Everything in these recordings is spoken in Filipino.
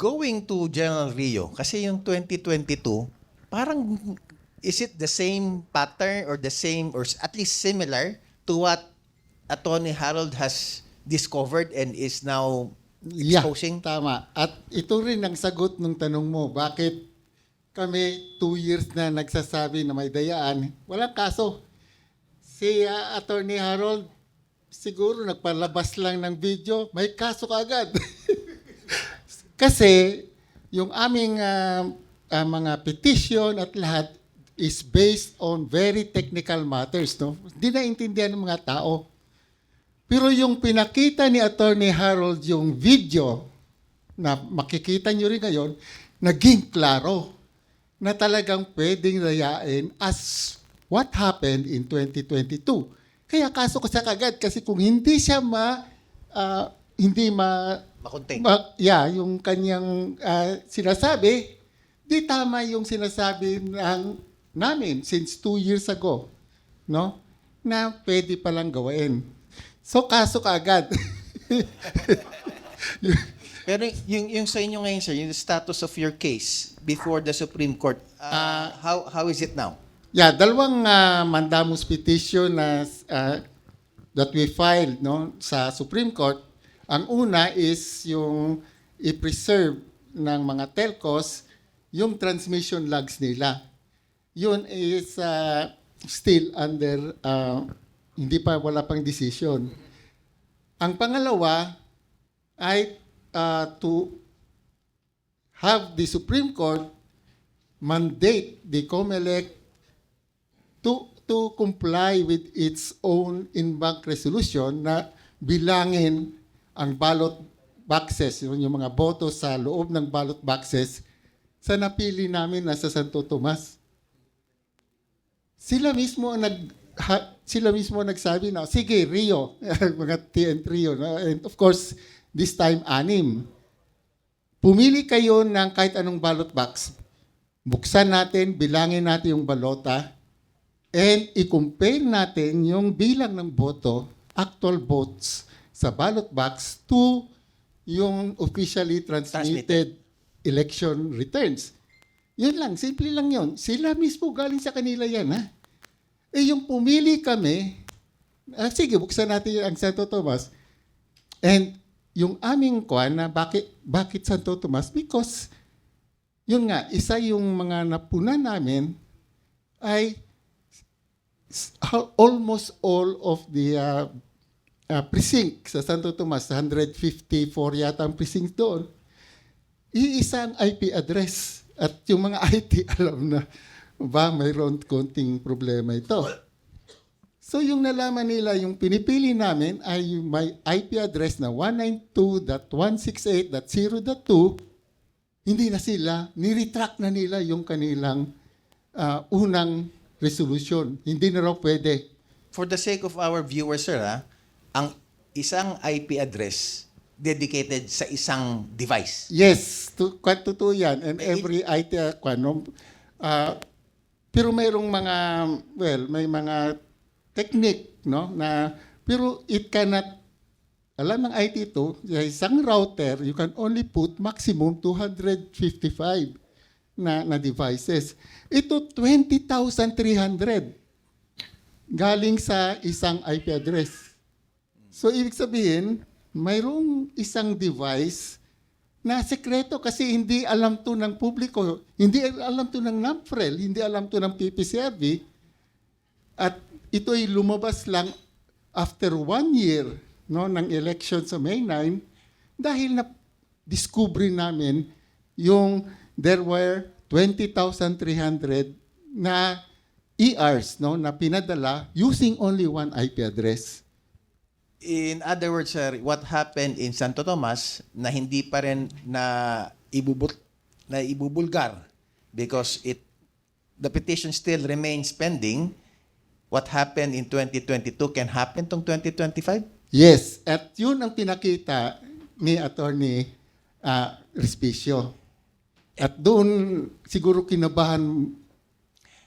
going to General Rio, kasi yung 2022, parang is it the same pattern or the same or at least similar to what Attorney Harold has discovered and is now Yeah, exposing? tama. At ito rin ang sagot ng tanong mo, bakit kami two years na nagsasabi na may dayaan, walang kaso. Si uh, Attorney Harold, siguro nagpalabas lang ng video, may kaso kaagad. Kasi yung aming ah, ah, mga petition at lahat is based on very technical matters. No? Hindi naintindihan ng mga tao. Pero yung pinakita ni Attorney Harold yung video na makikita nyo rin ngayon, naging klaro na talagang pwedeng rayain as what happened in 2022. Kaya kaso ko sa kagad kasi kung hindi siya ma ah, hindi ma Makunting. ma- yeah, yung kanyang ah, sinasabi, di tama yung sinasabi ng namin since two years ago, no? Na pwede palang gawain. So kaso kaagad. Pero yung, yung sa inyo ngayon, sir, yung status of your case before the Supreme Court, uh, how, how is it now? Yeah, dalawang ah, mandamus petition na ah, that we filed no sa Supreme Court. Ang una is yung i-preserve ng mga telcos yung transmission logs nila. Yun is ah, still under ah, hindi pa wala pang decision. Ang pangalawa ay ah, to have the Supreme Court mandate the COMELEC to to comply with its own in-bank resolution na bilangin ang ballot boxes, yun yung mga boto sa loob ng ballot boxes sa napili namin na sa Santo Tomas. Sila mismo ang nag ha- sila mismo ang nagsabi na sige Rio, mga TN Rio, and of course this time anim. Pumili kayo ng kahit anong ballot box. Buksan natin, bilangin natin yung balota, And i-compare natin yung bilang ng boto, actual votes sa ballot box to yung officially transmitted, election returns. Yun lang, simple lang yun. Sila mismo galing sa kanila yan, ha? Eh, yung pumili kami, ah, sige, buksan natin ang Santo Tomas. And yung aming kwan na bakit, bakit Santo Tomas? Because, yun nga, isa yung mga napuna namin ay almost all of the uh, uh, precinct sa Santo Tomas, 154 yata ang precinct doon, iisang IP address. At yung mga IT alam na, ba, mayroon konting problema ito. So yung nalaman nila, yung pinipili namin ay yung may IP address na 192.168.0.2, hindi na sila, niretract na nila yung kanilang ah, unang resolution. Hindi na raw pwede. For the sake of our viewers, sir, ha, ang isang IP address dedicated sa isang device. Yes, to, kwan totoo yan. And every IT, uh, kwan, no, ah, pero mayroong mga, well, may mga technique, no, na, pero it cannot, alam ng IT to, sa isang router, you can only put maximum 255 na, na devices. Ito, 20,300 galing sa isang IP address. So, ibig sabihin, mayroong isang device na sekreto kasi hindi alam to ng publiko, hindi alam to ng NAPFREL, hindi alam to ng PPCRB, at ito'y lumabas lang after one year no, ng election sa May 9 dahil na discovery namin yung there were 20,300 na ERs no, na pinadala using only one IP address. In other words, sir, what happened in Santo Tomas na hindi pa rin na ibubut na ibubulgar because it the petition still remains pending. What happened in 2022 can happen tong 2025? Yes, at yun ang pinakita ni Attorney uh, Respicio. At doon siguro kinabahan,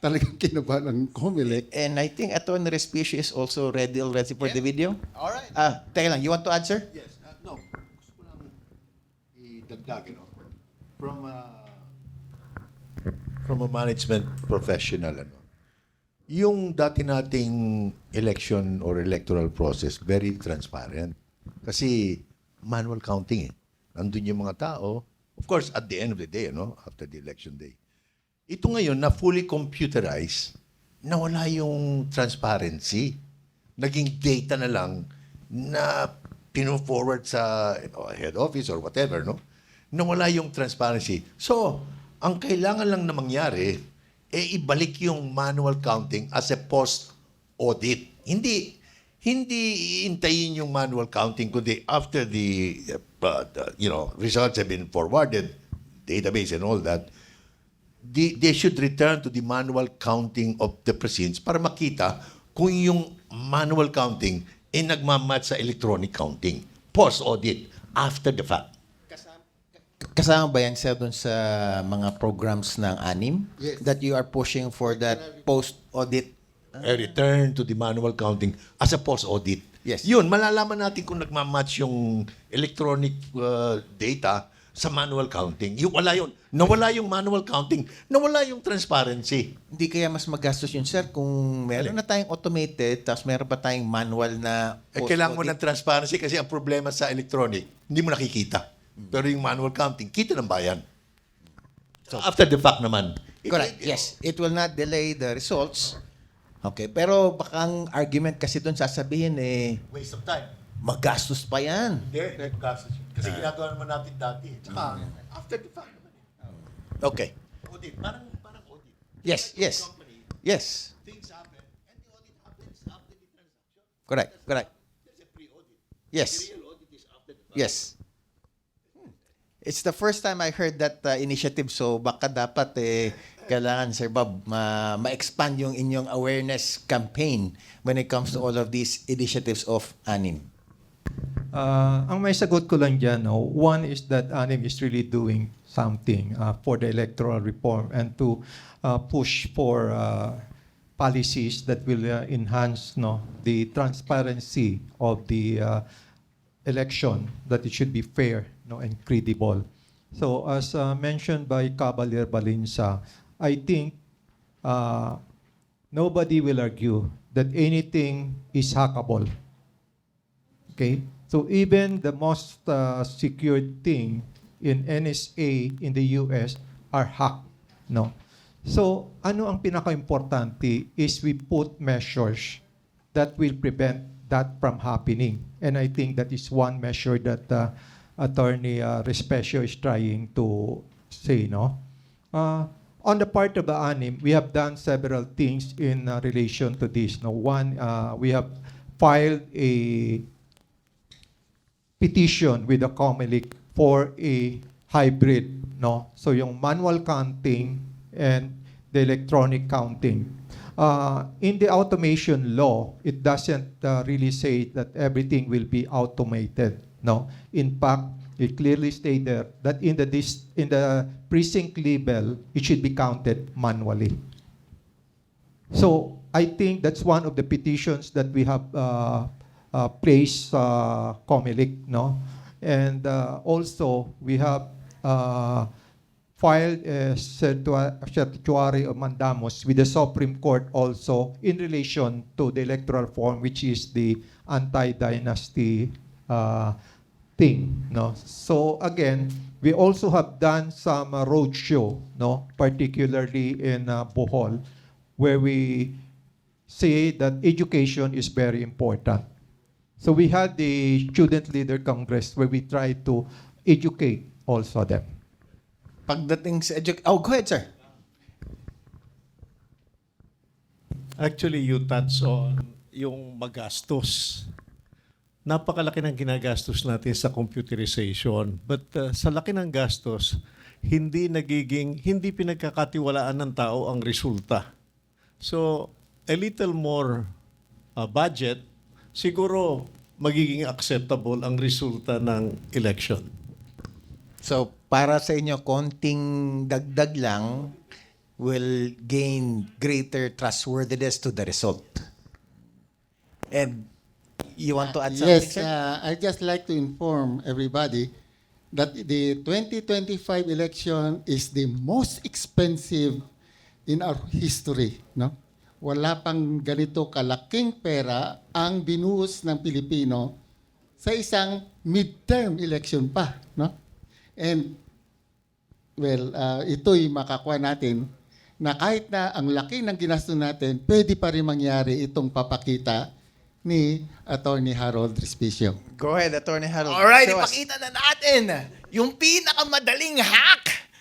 talagang kinabahan ang Comelec. And I think Attorney Respicio is also ready already for the video. All right. Ah, teka lang, you want to add, sir? Yes. Uh, no. Gusto ko lang idagdag, you know. from a, from a management professional, ano, yung dati nating election or electoral process, very transparent. Kasi manual counting eh. Nandun yung mga tao. Of course, at the end of the day, ano, after the election day. Ito ngayon na fully computerized, nawala yung transparency. Naging data na lang na pino-forward sa know, head office or whatever, no? Nawala yung transparency. So, ang kailangan lang na mangyari, eh ibalik yung manual counting as a post-audit. Hindi hindi iintayin yung manual counting kundi after the, uh, the, you know results have been forwarded database and all that they, they should return to the manual counting of the precincts para makita kung yung manual counting ay nagmamatch sa electronic counting post-audit after the fact Kasama ba yan, sir, dun sa mga programs ng ANIM? Yes. That you are pushing for that post-audit? a return to the manual counting as a post-audit. Yes. Yun, malalaman natin kung nagmamatch yung electronic uh, data sa manual counting. Yung wala yun. Nawala yung manual counting. Nawala yung transparency. Hindi kaya mas magastos yun, sir, kung meron na tayong automated, tapos meron pa tayong manual na Eh, kailangan mo ng transparency kasi ang problema sa electronic, hindi mo nakikita. Pero yung manual counting, kita ng bayan. So, after the fact naman. Correct. Yes. It will not delay the results. Okay. Pero baka ang argument kasi doon sasabihin eh, Waste of time. magastos pa yan. Hindi, nagkasos yun. Kasi ginagawa naman natin dati. Tsaka, after the fact naman. eh. Okay. Audit, parang, parang audit. Yes, yes. Company, Yes. things happen, and the audit happens after the transaction. Correct. Correct. There's a pre-audit. Yes. The real audit is after the fact. Yes. It's the first time I heard that uh, initiative so baka dapat eh kailangan Sir Bob ma- ma-expand yung inyong awareness campaign when it comes to all of these initiatives of ANIM. Uh, ang may sagot ko lang dyan, no, one is that ANIM is really doing something uh, for the electoral reform and to uh, push for uh, policies that will uh, enhance no, the transparency of the uh, election, that it should be fair no, and credible. So as uh, mentioned by Cavalier Balinsa, I think uh, nobody will argue that anything is hackable. Okay? So even the most uh, secured thing in NSA in the US are hacked, no? So ano ang pinaka-importante is we put measures that will prevent that from happening. And I think that is one measure that uh, Attorney uh, Respecio is trying to say, no? Uh, on the part of the ANIM, we have done several things in uh, relation to this. No, one, uh, we have filed a petition with the COMELEC for a hybrid, no? So yung manual counting and the electronic counting. Uh, in the automation law, it doesn't uh, really say that everything will be automated, no? In fact, it clearly states there that in the dis- in the precinct level, it should be counted manually. So I think that's one of the petitions that we have uh, uh, placed uh, COMELEC, no? And uh, also, we have uh, filed a certua- certiorari of mandamus with the Supreme Court also in relation to the electoral form, which is the anti-dynasty uh, thing, no? So again, we also have done some uh, roadshow, no? Particularly in uh, Bohol, where we say that education is very important. So we had the Student Leader Congress where we try to educate also them. Pagdating sa edu- Oh, go ahead, sir. Actually, you touch on yung magastos. Napakalaki ng ginagastos natin sa computerization. But uh, sa laki ng gastos, hindi nagiging, hindi pinagkakatiwalaan ng tao ang resulta. So, a little more uh, budget, siguro magiging acceptable ang resulta ng election. So, para sa inyo, konting dagdag lang will gain greater trustworthiness to the result. And you want to add something, Yes, uh, I'd just like to inform everybody that the 2025 election is the most expensive in our history, no? Wala pang ganito kalaking pera ang binuhos ng Pilipino sa isang midterm election pa, no? And well, uh, ito'y makakuha natin na kahit na ang laki ng ginastos natin, pwede pa rin mangyari itong papakita ni Attorney Harold Respicio. Go ahead, Attorney Harold. Alright, us. ipakita na natin yung pinakamadaling hack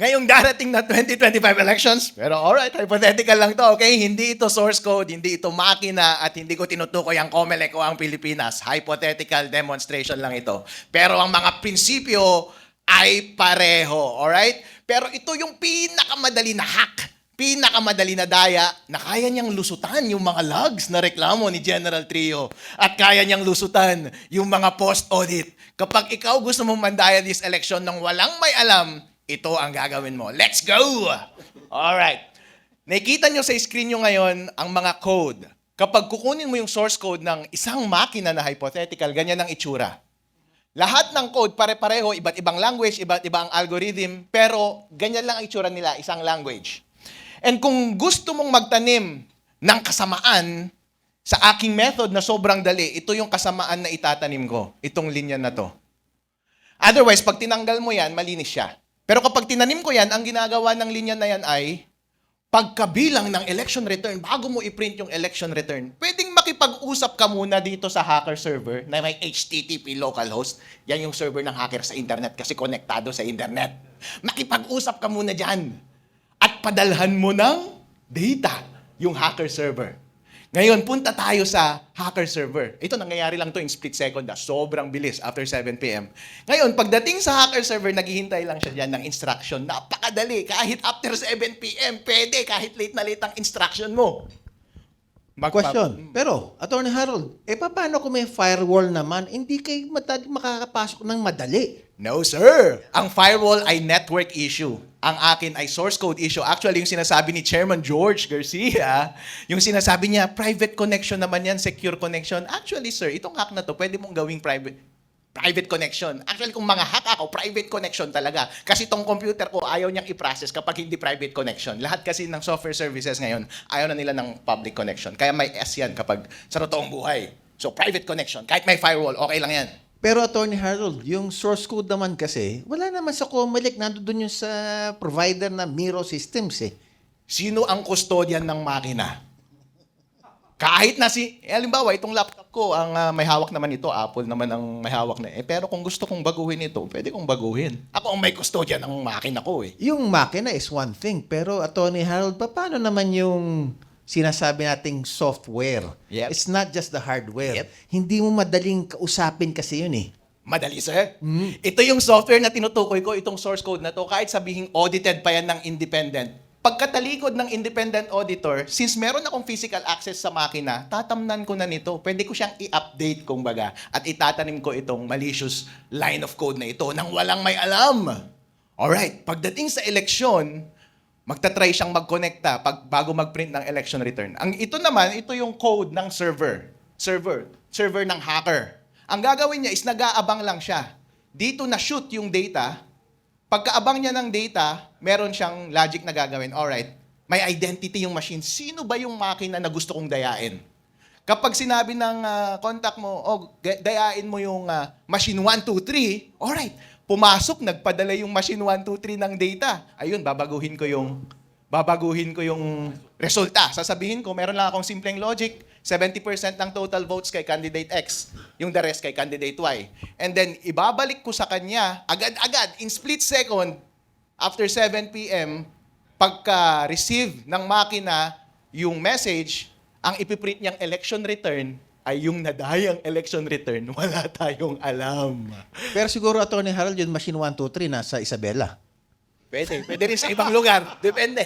ngayong darating na 2025 elections. Pero alright, hypothetical lang to, okay? Hindi ito source code, hindi ito makina, at hindi ko tinutukoy ang COMELEC o ang Pilipinas. Hypothetical demonstration lang ito. Pero ang mga prinsipyo ay pareho, alright? Pero ito yung pinakamadali na hack pinakamadali na daya na kaya niyang lusutan yung mga logs na reklamo ni General Trio at kaya niyang lusutan yung mga post-audit. Kapag ikaw gusto mong mandaya this election ng walang may alam, ito ang gagawin mo. Let's go! Alright. Nakikita nyo sa screen nyo ngayon ang mga code. Kapag kukunin mo yung source code ng isang makina na hypothetical, ganyan ang itsura. Lahat ng code pare-pareho, iba't ibang language, iba't ibang algorithm, pero ganyan lang ang itsura nila, isang language. And kung gusto mong magtanim ng kasamaan sa aking method na sobrang dali, ito yung kasamaan na itatanim ko, itong linya na to. Otherwise, pag tinanggal mo yan, malinis siya. Pero kapag tinanim ko yan, ang ginagawa ng linya na yan ay pagkabilang ng election return, bago mo i-print yung election return, pwedeng makipag-usap ka muna dito sa hacker server na may HTTP localhost. Yan yung server ng hacker sa internet kasi konektado sa internet. Makipag-usap ka muna dyan. At padalhan mo ng data yung hacker server. Ngayon, punta tayo sa hacker server. Ito, nangyayari lang to in split second. ah. Sobrang bilis after 7 p.m. Ngayon, pagdating sa hacker server, naghihintay lang siya dyan ng instruction. Napakadali. Kahit after 7 p.m., pwede. Kahit late na late ang instruction mo. Magpa- Question. Pero, Attorney Harold, eh paano kung may firewall naman, hindi kayo madali, makakapasok ng madali? No, sir. Ang firewall ay network issue. Ang akin ay source code issue. Actually, yung sinasabi ni Chairman George Garcia, yung sinasabi niya, private connection naman yan, secure connection. Actually, sir, itong hack na to, pwede mong gawing private private connection. Actually, kung mga hack ako, private connection talaga. Kasi tong computer ko, ayaw niyang i-process kapag hindi private connection. Lahat kasi ng software services ngayon, ayaw na nila ng public connection. Kaya may S yan kapag sa totoong buhay. So, private connection. Kahit may firewall, okay lang yan. Pero Attorney Harold, yung source code naman kasi, wala naman sa Comelec, nandun yung sa provider na Miro Systems eh. Sino ang custodian ng makina? Kahit na si, eh, halimbawa, itong laptop ko, ang ah, may hawak naman ito, Apple naman ang may hawak na. Eh, pero kung gusto kong baguhin ito, pwede kong baguhin. Ako ang may custodian ng makina ko eh. Yung makina is one thing, pero Attorney Harold, pa- paano naman yung sinasabi nating software? Yep. It's not just the hardware. Yep. Hindi mo madaling kausapin kasi yun eh. Madali, sir. Ito yung software na tinutukoy ko, itong source code na to, kahit sabihin audited pa yan ng independent. Pagkatalikod ng independent auditor, since meron akong physical access sa makina, tatamnan ko na nito. Pwede ko siyang i-update, kumbaga, at itatanim ko itong malicious line of code na ito nang walang may alam. Alright, pagdating sa eleksyon, magta-try siyang mag-connecta pag bago mag-print ng election return. Ang ito naman, ito yung code ng server. Server. Server ng hacker. Ang gagawin niya is nag-aabang lang siya. Dito na shoot yung data. Pagkaabang niya ng data, meron siyang logic na gagawin. Alright, may identity yung machine. Sino ba yung makina na gusto kong dayain? Kapag sinabi ng ah, contact mo, oh, dayain mo yung ah, machine 1, 2, 3, alright, pumasok, nagpadala yung machine 1, 2, 3 ng data. Ayun, babaguhin ko yung babaguhin ko yung resulta. Sasabihin ko, meron lang akong simpleng logic. 70% ng total votes kay candidate X, yung the rest kay candidate Y. And then, ibabalik ko sa kanya, agad-agad, in split second, after 7 p.m., pagka-receive ng makina yung message, ang ipiprint niyang election return ay yung nadayang election return. Wala tayong alam. Pero siguro, Attorney Harold, yung machine 1, 2, 3 nasa Isabela. Pwede. Pwede rin sa ibang lugar. Depende.